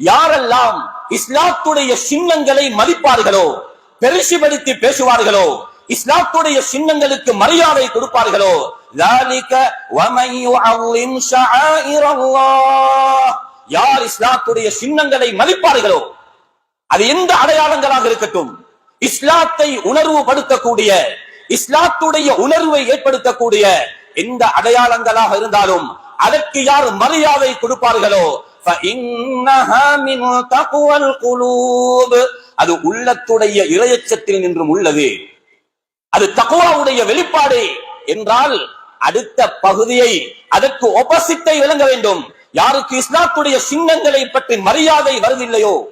யாரெல்லாம் இஸ்லாத்துடைய சின்னங்களை மதிப்பார்களோ பெருசுபடுத்தி பேசுவார்களோ இஸ்லாத்துடைய சின்னங்களுக்கு மரியாதை கொடுப்பார்களோ யார் இஸ்லாத்துடைய சின்னங்களை மதிப்பார்களோ அது எந்த அடையாளங்களாக இருக்கட்டும் இஸ்லாத்தை உணர்வு படுத்தக்கூடிய இஸ்லாத்துடைய உணர்வை ஏற்படுத்தக்கூடிய எந்த அடையாளங்களாக இருந்தாலும் அதற்கு யார் மரியாதை கொடுப்பார்களோ அது உள்ளத்துடைய இரையச்சத்தில் நின்றும் உள்ளது. அது தகுவாவுடைய வெளிப்பாடு. என்றால் அடுத்த பகுதியை அதற்கு ஒப்பசித்தை விளங்க வேண்டும். யாருக்கு இஸ்லாத்துடைய சின்னங்களை பற்றி மரியாதை வருதில்லையோ?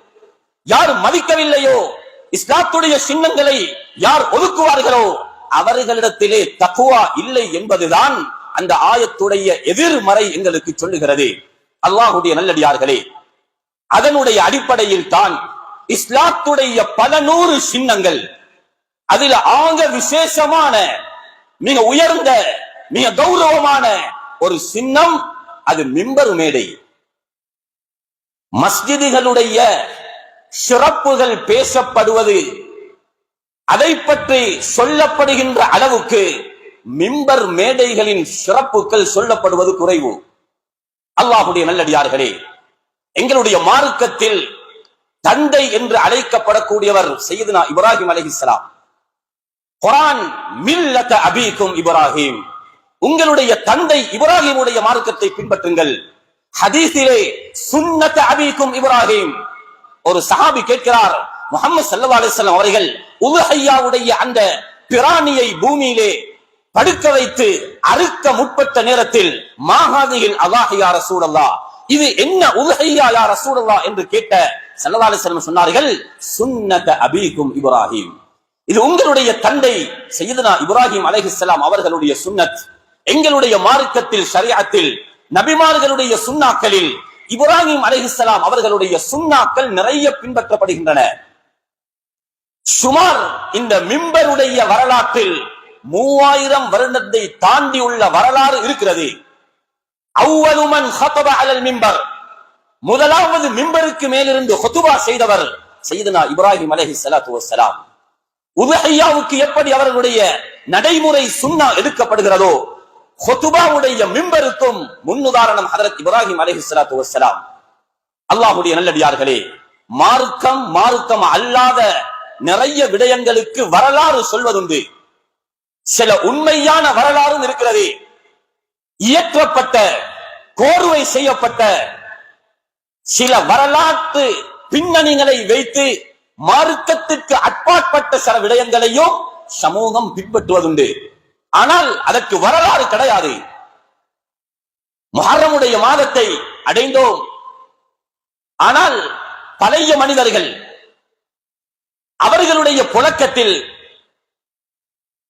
யார் மதிக்கவில்லையோ? இஸ்லாத்துடைய சின்னங்களை யார் ஒதுக்குவார்களோ? அவர்களிடத்திலே தகுவா இல்லை என்பதுதான் அந்த ஆயத்துடைய எதிர்மறை எங்களுக்கு சொல்லுகிறது. அல்லாஹுடைய நல்லடியார்களே அதனுடைய அடிப்படையில் தான் இஸ்லாத்துடைய பல நூறு சின்னங்கள் அதில் ஆக விசேஷமான மிக உயர்ந்த மிக கௌரவமான ஒரு சின்னம் அது மிம்பர் மேடை. மஸ்ஜிதுகளுடைய சிறப்புகள் பேசப்படுவது அதை பற்றி சொல்லப்படுகின்ற அளவுக்கு மிம்பர் மேடைகளின் சிறப்புகள் சொல்லப்படுவது குறைவு. அல்லாஹுடைய நல்லடியார்களே எங்களுடைய மார்க்கத்தில் தந்தை என்று அழைக்கப்படக்கூடியவர் செய்யதுனா இப்ராஹிம் அலிஹிஸ்லாம் குரான் மில்லத அபீக்கும் இப்ராஹிம். உங்களுடைய தந்தை இப்ராஹிமுடைய மார்க்கத்தை பின்பற்றுங்கள். ஹதீஸிலே சுன்னத அபீக்கும் இப்ராஹிம். ஒரு சஹாபி கேட்கிறார் முகமது சல்லா அலிஸ்லாம் அவர்கள் உலுஹையாவுடைய அந்த பிராணியை பூமியிலே படுக்க வைத்து அறுக்க முற்பட்ட நேரத்தில் மாகாதியில் அல்லாஹியா ரசூலல்லா இது என்ன உலுஹையா யா ரசூலல்லா என்று கேட்ட சல்லா செல்வம் சொன்னார்கள் சுன்னத அபீகும் இப்ராஹிம். இது உங்களுடைய தந்தை செய்தனா இப்ராஹிம் அலைஹிஸ்ஸலாம் அவர்களுடைய சுன்னத். எங்களுடைய மார்க்கத்தில் சரியாத்தில் நபிமார்களுடைய சுன்னாக்களில் இப்ராஹிம் அலைஹிஸ்ஸலாம் அவர்களுடைய சுன்னாக்கள் நிறைய பின்பற்றப்படுகின்றன. சுமார் இந்த மிம்பருடைய வரலாற்றில் மூவாயிரம் வருடத்தை தாண்டி உள்ள வரலாறு இருக்கிறது. அவ்வளுமன் ஹத்தப அலல் மிம்பர். முதலாவது மிம்பருக்கு மேலிருந்து ஹொத்துபா செய்தவர் செய்தனா இப்ராஹிம் அலஹி சலாத்து வஸ்ஸலாம். உதஹையாவுக்கு எப்படி அவர்களுடைய நடைமுறை சுண்ணா எடுக்கப்படுகிறதோ ஹொத்துபாவுடைய மிம்பருக்கும் முன்னுதாரணம் ஹதரத் இப்ராஹிம் அலஹி சலாத்து வஸ்ஸலாம். அல்லாஹ்வுடைய நல்லடியார்களே மார்க்கம் மார்க்கம் அல்லாத நிறைய விடயங்களுக்கு வரலாறு சொல்வதுண்டு. சில உண்மையான வரலாறும் இருக்கிறது. இயற்றப்பட்ட கோர்வை செய்யப்பட்ட சில வரலாற்று பின்னணிகளை வைத்து மார்க்கத்திற்கு அட்பாற்பட்ட சில விடயங்களையும் சமூகம் பின்பற்றுவதுண்டு. ஆனால் அதற்கு வரலாறு கிடையாது. மகரமுடைய மாதத்தை அடைந்தோம். ஆனால் பழைய மனிதர்கள் அவர்களுடைய புழக்கத்தில்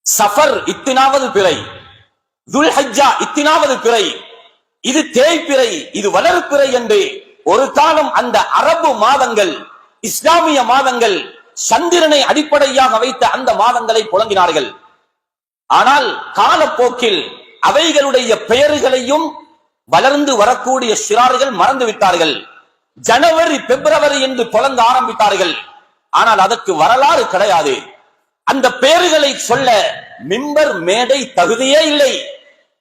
சஃபர் இத்தினாவது பிறை. துல்ஹஜ்ஜா இத்தினாவது பிறை. இது தேய்பிறை இது வளர்ப்பிறை என்று ஒரு காலம் அந்த அரபு மாதங்கள் இஸ்லாமிய மாதங்கள் சந்திரனை அடிப்படையாக வைத்த அந்த மாதங்களை புழங்கினார்கள் ஆனால் காலப்போக்கில் அவைகளுடைய பெயர்களையும் வளர்ந்து வரக்கூடிய சிறார்கள் மறந்து விட்டார்கள் ஜனவரி பிப்ரவரி என்று புழங்க ஆரம்பித்தார்கள். ஆனால் அதற்கு வரலாறு கிடையாது. அந்த பெயர்களை சொல்ல மிம்பர் மேடை தகுதியே இல்லை.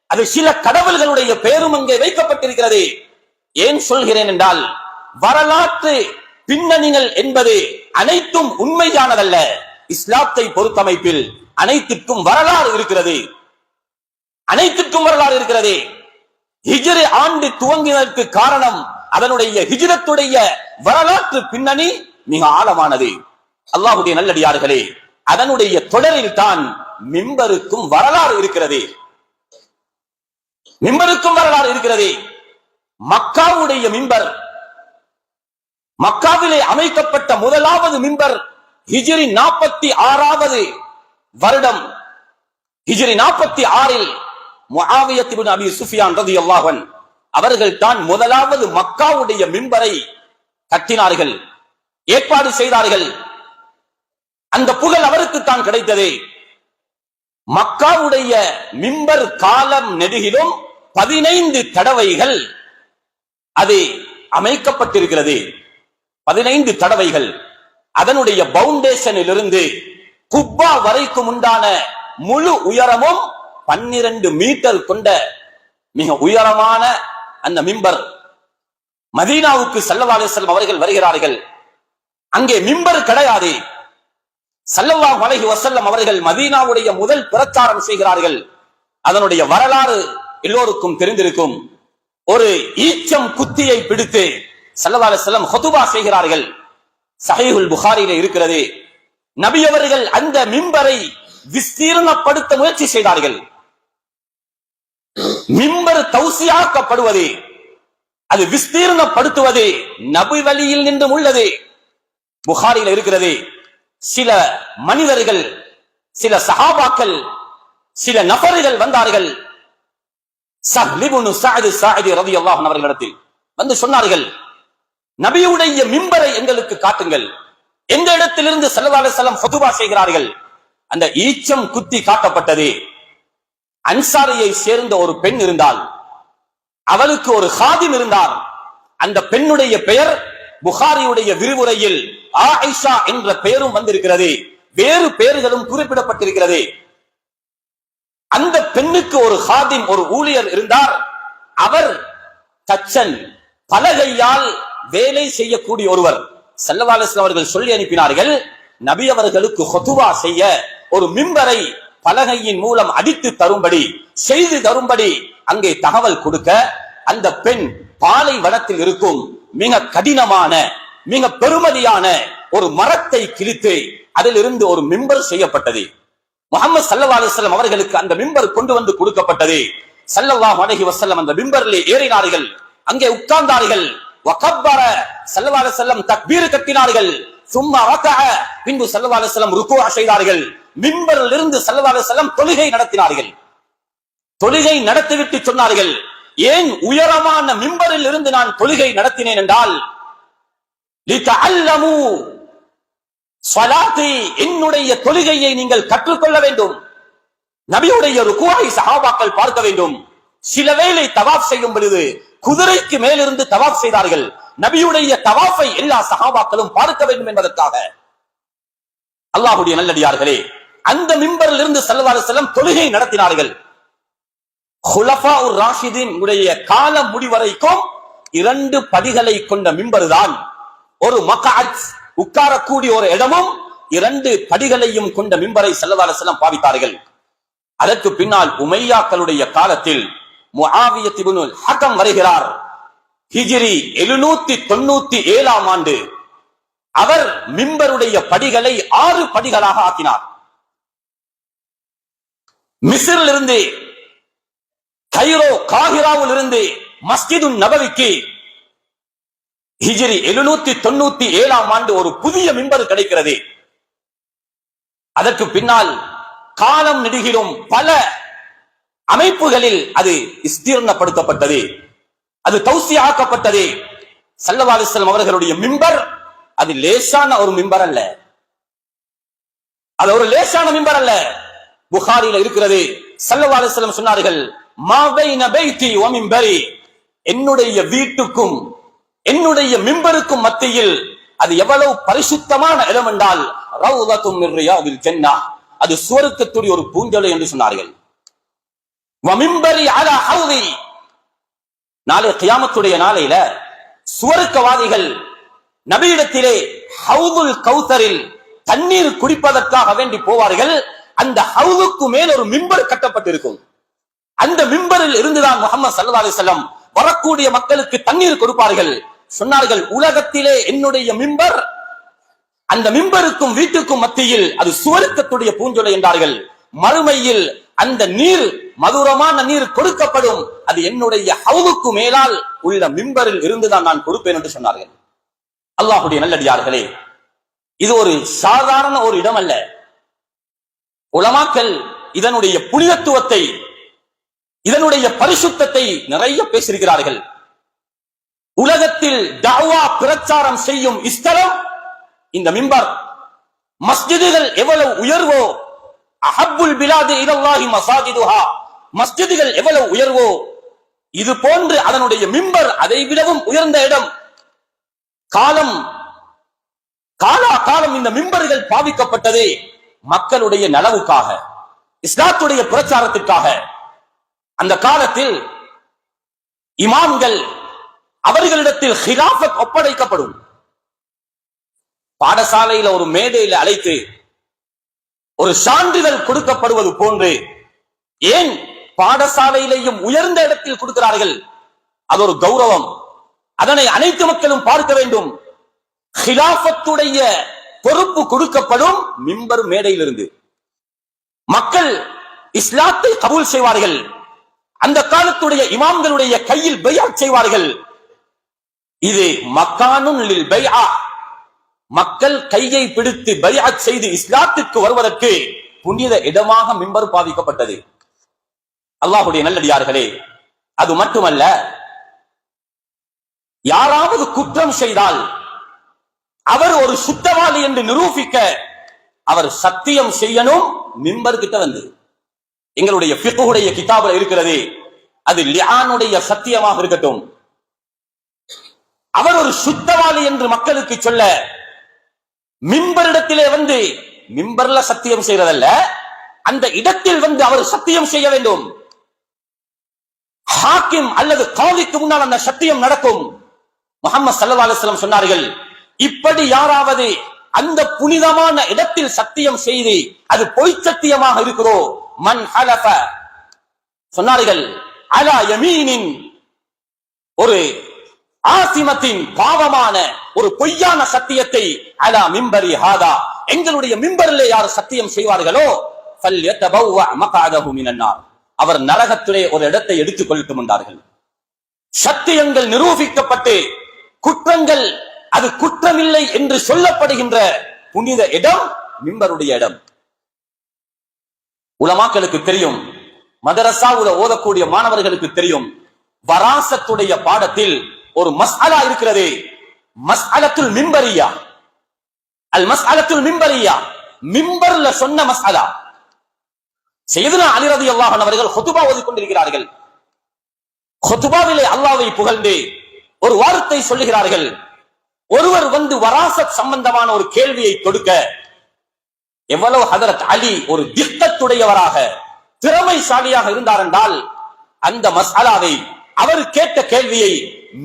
அது சில கடவுள்களுடைய பெயரும் அங்கே வைக்கப்பட்டிருக்கிறது. ஏன் சொல்கிறேன் என்றால் வரலாற்று பின்னணிகள் என்பது அனைத்தும் உண்மையானதல்ல. இஸ்லாத்தை பொறுத்தமைப்பில் அனைத்திற்கும் வரலாறு இருக்கிறது. அனைத்திற்கும் வரலாறு இருக்கிறது. ஹிஜ்ரி ஆண்டு துவங்கினதற்கு காரணம் அதனுடைய ஹிஜிரத்துடைய வரலாற்று பின்னணி மிக ஆழமானது. அல்லாஹுடைய நல்லடியார்களே அதனுடைய தொடரில் தான் மிம்பருக்கும் வரலாறு இருக்கிறது. மிம்பருக்கும் வரலாறு இருக்கிறது. மக்காவுடைய மிம்பர் மக்காவிலே அமைக்கப்பட்ட முதலாவது மிம்பர் ஹிஜிரி நாற்பத்தி ஆறாவது வருடம். ஹிஜிரி நாற்பத்தி ஆறில் முஆவியத் அபி சுஃபியான் ரதி அல்லாஹன் அவர்கள் தான் முதலாவது மக்காவுடைய மிம்பரை கட்டினார்கள். ஏற்பாடு செய்தார்கள். அந்த புகழ் அவருக்கு தான் கிடைத்தது. மக்காவுடைய மிம்பர் காலம் நெடுகிலும் பதினைந்து தடவைகள் அது அமைக்கப்பட்டிருக்கிறது. பதினைந்து தடவைகள். அதனுடைய பவுண்டேஷனில் இருந்து குப்பா வரைக்கும் உண்டான முழு உயரமும் பன்னிரண்டு மீட்டர் கொண்ட மிக உயரமான அந்த மிம்பர். மதீனாவுக்கு சல்லல்லாஹு அலைஹி அவர்கள் வருகிறார்கள். அங்கே மிம்பர் கிடையாது. சல்லல்லாஹு அலைஹி வசல்லம் அவர்கள் மதீனாவுடைய முதல் பிரச்சாரம் செய்கிறார்கள். அதனுடைய வரலாறு எல்லோருக்கும் தெரிந்திருக்கும். ஒரு ஈச்சம் குத்தியை பிடித்து சல்லவா செல்லம் ஹொதுபா செய்கிறார்கள். சஹீஹுல் புகாரியில இருக்கிறது. நபி அவர்கள் அந்த மிம்பரை விஸ்தீர்ணப்படுத்த முயற்சி செய்தார்கள். மிம்பர் தௌசியாக்கப்படுவது அது விஸ்தீர்ணப்படுத்துவது நபி வழியில் நின்றும் உள்ளது. புகாரியில இருக்கிறது. சில மனிதர்கள் சில சஹாபாக்கள் சில நபர்கள் வந்தார்கள். அவர்களிடத்தில் வந்து சொன்னார்கள் நபியுடைய மிம்பரை எங்களுக்கு காட்டுங்கள். எந்த இடத்திலிருந்து ஸல்லல்லாஹு செல்லம் ஃபதுவா செய்கிறார்கள். அந்த ஈச்சம் குத்தி காட்டப்பட்டது. அன்சாரியை சேர்ந்த ஒரு பெண் இருந்தால் அவளுக்கு ஒரு ஹாதிம் இருந்தார். அந்த பெண்ணுடைய பெயர் புகாரியுடைய விரிவுரையில் ஆயிஷா என்ற பெயரும் வந்திருக்கிறது. வேறு பெயர்களும் குறிப்பிடப்பட்டிருக்கிறது. அந்த பெண்ணுக்கு ஒரு ஹாதிம் ஒரு ஊழியர் இருந்தார். அவர் தச்சன் பலகையால் வேலை செய்யக்கூடிய ஒருவர். செல்லவாலசன் அவர்கள் சொல்லி அனுப்பினார்கள் நபி அவர்களுக்கு ஹொதுவா செய்ய ஒரு மிம்பரை பலகையின் மூலம் அடித்து தரும்படி செய்து தரும்படி அங்கே தகவல் கொடுக்க அந்த பெண் பாலை வனத்தில் இருக்கும் மிக கடினமான மிக பெருமதியான ஒரு மரத்தை கிழித்து அதிலிருந்து ஒரு மிம்பர் செய்யப்பட்டது. முகமது சல்லா அலுவலம் அவர்களுக்கு அந்த மிம்பர் கொண்டு வந்து கொடுக்கப்பட்டது. சல்லல்லாஹு அலைஹி வசல்லம் அந்த மிம்பரிலே ஏறினார்கள். அங்கே உட்கார்ந்தார்கள். வகப்பர சல்லல்லாஹு செல்லம் தக்பீர் கட்டினார்கள். சும்மா ரகஅ பின்பு சல்லல்லாஹு செல்லம் ருக்குவா செய்தார்கள். மிம்பரில் இருந்து சல்லல்லாஹு செல்லம் தொழுகை நடத்தினார்கள். தொழுகை நடத்திவிட்டு சொன்னார்கள். ஏன் உயரமான மிம்பரில் இருந்து நான் தொழுகை நடத்தினேன் என்றால் என்னுடைய தொழுகையை நீங்கள் கற்றுக்கொள்ள வேண்டும். நபியுடைய ருக்குவாய் சஹாபாக்கள் பார்க்க வேண்டும். சில வேளை தவாப் செய்யும் பொழுது குதிரைக்கு மேலிருந்து தவாப் செய்தார்கள். நபியுடைய தவாஃபை எல்லா சஹாபாக்களும் பார்க்க வேண்டும் என்பதற்காக. அல்லாஹுடைய நல்லடியார்களே அந்த மிம்பரில் இருந்து சல்லல்லாஹு செல்லம் தொழுகை நடத்தினார்கள். ஹுலஃபா உர் ராஷிதீன் உடைய காலம் முடிவரைக்கும் இரண்டு படிகளை கொண்ட மிம்பர் தான் ஒரு மக்காத் உட்காரக்கூடிய ஒரு இடமும் இரண்டு படிகளையும் கொண்ட மிம்பரை செல்லதாரசெல்லாம் பாவித்தார்கள். அதற்கு பின்னால் உமையாக்களுடைய காலத்தில் ஹக்கம் வருகிறார். ஹிஜிரி எழுநூத்தி தொண்ணூத்தி ஏழாம் ஆண்டு அவர் மிம்பருடைய படிகளை ஆறு படிகளாக ஆக்கினார். மிஸ்ரில் கைரோ காகிராவில் இருந்து மஸ்ஜிது நபவிக்கு ஹிஜிரி எழுநூத்தி தொண்ணூத்தி ஏழாம் ஆண்டு ஒரு புதிய மிம்பர் கிடைக்கிறது. அதற்கு பின்னால் காலம் நெடுகிலும் பல அமைப்புகளில் அது விஸ்தீர்ணப்படுத்தப்பட்டது. அது தௌசி ஆக்கப்பட்டது சல்லல்லாஹு அவர்களுடைய மிம்பர் அது லேசான ஒரு மிம்பர் அல்ல. அது ஒரு லேசான மிம்பர் அல்ல. புகாரில இருக்கிறது. சல்லல்லாஹு அலைஹி சொன்னார்கள் என்னுடைய வீட்டுக்கும் என்னுடைய மிம்பருக்கும் மத்தியில் அது எவ்வளவு பரிசுத்தமான இடம் என்றால் ரவுலத்தும் அது சுவருக்கத்துடைய ஒரு பூஞ்சலை என்று சொன்னார்கள். நாளை கியாமத்துடைய நாளையில சுவருக்கவாதிகள் நபியிடத்திலே ஹவுதுல் கௌசரில் தண்ணீர் குடிப்பதற்காக வேண்டி போவார்கள். அந்த ஹவுதுக்கு மேல் ஒரு மிம்பர் கட்டப்பட்டிருக்கும். அந்த மிம்பரில் இருந்துதான் முகமது சல்லா அலிசல்லம் வரக்கூடிய மக்களுக்கு தண்ணீர் கொடுப்பார்கள். சொன்னார்கள் உலகத்திலே என்னுடைய மிம்பர் அந்த மிம்பருக்கும் வீட்டுக்கும் மத்தியில் அது சுவருக்கத்துடைய பூஞ்சொலை என்றார்கள். மறுமையில் அந்த நீர் மதுரமான நீர் கொடுக்கப்படும் அது என்னுடைய ஹவுலுக்கு மேலால் உள்ள மிம்பரில் இருந்துதான் நான் கொடுப்பேன் என்று சொன்னார்கள். அல்லாஹுடைய நல்லடியார்களே இது ஒரு சாதாரண ஒரு இடம் அல்ல உலமாக்கல் இதனுடைய புனிதத்துவத்தை இதனுடைய பரிசுத்தத்தை நிறைய பேசியிருக்கிறார்கள். உலகத்தில் தாவா பிரச்சாரம் செய்யும் இஸ்தலம் இந்த மிம்பர் மஸ்ஜிதுகள் எவ்வளவு உயர்வோ அஹப்புல் பிலாது இதல்லாஹி மசாஜிதுஹா. மஸ்ஜிதுகள் எவ்வளவு உயர்வோ இது போன்று அதனுடைய மிம்பர் அதை விடவும் உயர்ந்த இடம். காலம் காலா காலம் இந்த மிம்பர்கள் பாவிக்கப்பட்டது மக்களுடைய நலவுக்காக இஸ்லாத்துடைய பிரச்சாரத்திற்காக. அந்த காலத்தில் இமாம்கள் அவர்களிடத்தில் ஹிலாஃபத் ஒப்படைக்கப்படும். பாடசாலையில ஒரு மேடையில அழைத்து ஒரு சான்றிதழ் கொடுக்கப்படுவது போன்று ஏன் பாடசாலையிலேயும் உயர்ந்த இடத்தில் கொடுக்கிறார்கள்? அது ஒரு கௌரவம். அதனை அனைத்து மக்களும் பார்க்க வேண்டும். ஹிலாஃபத்துடைய பொறுப்பு கொடுக்கப்படும் மிம்பர் மேடையிலிருந்து. மக்கள் இஸ்லாத்தை கபூல் செய்வார்கள். அந்த காலத்துடைய இமாம்களுடைய கையில் பெயாட் செய்வார்கள். இது மக்கானுன் மக்கள் கையை பிடித்து பையாத் செய்து இஸ்லாத்திற்கு வருவதற்கு புனித இடமாக மிம்பர் பாவிக்கப்பட்டது. அல்லாஹுடைய நல்லடியார்களே அது மட்டுமல்ல யாராவது குற்றம் செய்தால் அவர் ஒரு சுத்தவாளி என்று நிரூபிக்க அவர் சத்தியம் செய்யணும் மிம்பர் கிட்ட வந்து. எங்களுடைய பிக்குடைய கிதாபில் இருக்கிறது அது லியானுடைய சத்தியமாக இருக்கட்டும். அவர் ஒரு சுத்தவாளி என்று மக்களுக்கு சொல்ல மிம்பரிடத்திலே வந்து மிம்பர்ல சத்தியம் செய்யறதல்ல அந்த இடத்தில் வந்து அவர் சத்தியம் செய்ய வேண்டும். ஹாக்கிம் அல்லது காலிக்கு முன்னால் அந்த சத்தியம் நடக்கும். முகமது சல்லா அலிஸ்லாம் சொன்னார்கள் இப்படி யாராவது அந்த புனிதமான இடத்தில் சத்தியம் செய்து அது பொய் சத்தியமாக இருக்கிறோ மன் ஹலஃப. சொன்னார்கள் அலா யமீனின் ஒரு ஆசிமத்தின் பாவமான ஒரு பொய்யான சத்தியத்தை அலா மிம்பரி ஹாதா எங்களுடைய மிம்பரில் யார் சத்தியம் செய்வார்களோ அவர் நரகத்திலே ஒரு இடத்தை எடுத்துக் கொள்ளட்டும் என்றார்கள். சத்தியங்கள் நிரூபிக்கப்பட்டு குற்றங்கள் அது குற்றமில்லை என்று சொல்லப்படுகின்ற புனித இடம் மிம்பருடைய இடம். உலமாக்களுக்கு தெரியும் மதரசாவுல ஓதக்கூடிய மாணவர்களுக்கு தெரியும் வராசத்துடைய பாடத்தில் ஒரு மஸ்அலா இருக்கிறது. மஸ்அலத்துல் மிம்பரியா. அல் மஸ்அலத்துல் மிம்பரியா. மிம்பர்ல சொன்ன மஸ்அலா. செய்துனா அலி ரலியல்லாஹு அவர்கள் ஹொதுபா ஓதிக் கொண்டிருக்கிறார்கள். ஹுதுபாவிலே அல்லாவை புகழ்ந்து ஒரு வார்த்தை சொல்லுகிறார்கள். ஒருவர் வந்து வராசத் சம்பந்தமான ஒரு கேள்வியை தொடுக்க எவ்வளவு ஹதரத் அலி ஒரு திட்டத்துடையவராக திறமைசாலியாக இருந்தார் என்றால் அந்த மசாலாவை அவர் கேட்ட கேள்வியை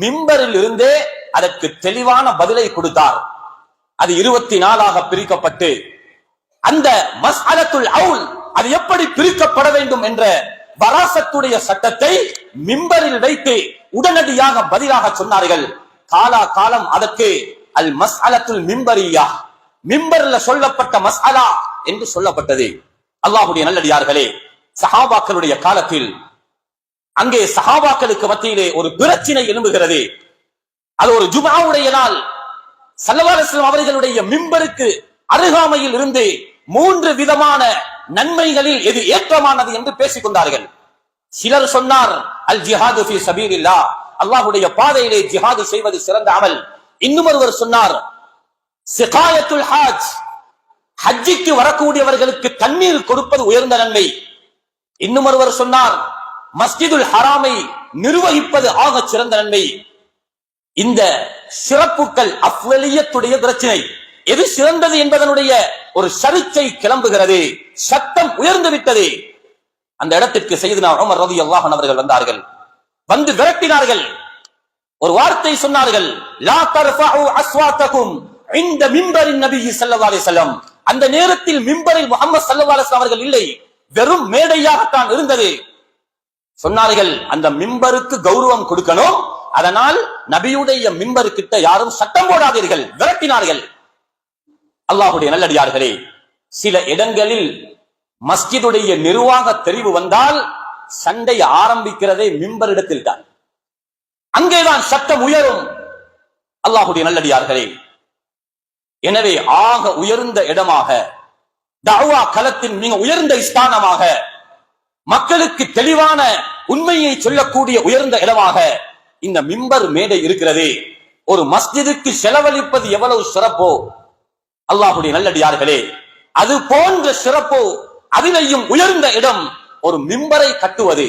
மிம்பரில் இருந்தே அதற்கு தெளிவான பதிலை கொடுத்தார். அது இருபத்தி நாலாக பிரிக்கப்பட்டு அந்த மஸ் அலத்துல் அவுல் அது எப்படி பிரிக்கப்பட வேண்டும் என்ற வராசத்துடைய சட்டத்தை மிம்பரில் வைத்து உடனடியாக பதிலாக சொன்னார்கள். காலா காலம் அதற்கு அல் மஸ் அலத்துல் மிம்பரியா. மிம்பர்ல சொல்லப்பட்ட மஸ்அலா என்று சொல்லப்பட்டது. அல்லாஹுடைய நல்லடியார்களே சஹாபாக்களுடைய காலத்தில் அங்கே சஹாபாக்களுக்கு மத்தியிலே ஒரு பிரச்சினை எழும்புகிறது. அது ஒரு ஜுமாவுடைய நாள். சல்லவாரஸ்லம் அவர்களுடைய மிம்பருக்கு அருகாமையில் இருந்து மூன்று விதமான நன்மைகளில் எது ஏற்றமானது என்று பேசிக் கொண்டார்கள். சிலர் சொன்னார் அல் ஜிஹாது ஃபி சபீலில்லா அல்லாஹ்வுடைய பாதையிலே ஜிஹாது செய்வது சிறந்த அமல். இன்னும் ஒருவர் சொன்னார் சிகாயத்துல் ஹாஜ். ஹஜ்ஜிக்கு வரக்கூடியவர்களுக்கு தண்ணீர் கொடுப்பது உயர்ந்த நன்மை. இன்னும் ஒருவர் சொன்னார் மஸ்ஜிதுல் ஹராமை நிர்வகிப்பது ஆகச் சிறந்த நன்மை. இந்த சிறப்புகள் அஃவலியத்துடைய பிரச்சனை. எது சிறந்தது என்பதனுடைய ஒரு சர்ச்சை கிளம்புகிறது. சத்தம் உயர்ந்து விட்டது. அந்த இடத்திற்கு செய்து உமர் ரவி அல்லாஹன் அவர்கள் வந்தார்கள். வந்து விரட்டினார்கள். ஒரு வார்த்தை சொன்னார்கள். லா தர்ஃபஉ அஸ்வாத்தகும் இந்த மிம்பரின் நபி ஸல்லல்லாஹு அலைஹி வஸல்லம். அந்த நேரத்தில் மிம்பரில் முகமது ஸல்லல்லாஹு அலைஹி அவர்கள் இல்லை. வெறும் மேடையாகத்தான் இருந்தது. சொன்னார்கள் அந்த மிம்பருக்கு கௌரவம் கொடுக்கணும். அதனால் நபியுடைய மிம்பரு கிட்ட யாரும் சட்டம் போடாதீர்கள் விரட்டினார்கள். அல்லாஹுடைய நல்லடியார்களே சில இடங்களில் மஸ்ஜிதுடைய நிர்வாக தெரிவு வந்தால் சண்டை ஆரம்பிக்கிறதே மிம்பரிடத்தில் தான் அங்கேதான் சட்டம் உயரும். அல்லாஹுடைய நல்லடியார்களே எனவே ஆக உயர்ந்த இடமாக தவா களத்தின் மிக உயர்ந்த ஸ்தானமாக மக்களுக்கு தெளிவான உண்மையை சொல்லக்கூடிய உயர்ந்த இடமாக இந்த மிம்பர் மேடை இருக்கிறது. ஒரு மஸ்ஜிதுக்கு செலவழிப்பது எவ்வளவு சிறப்போ? அல்லாஹுடைய நல்லடியார்களே அது போன்ற சிறப்போ அதிலையும் உயர்ந்த இடம் ஒரு மிம்பரை கட்டுவது.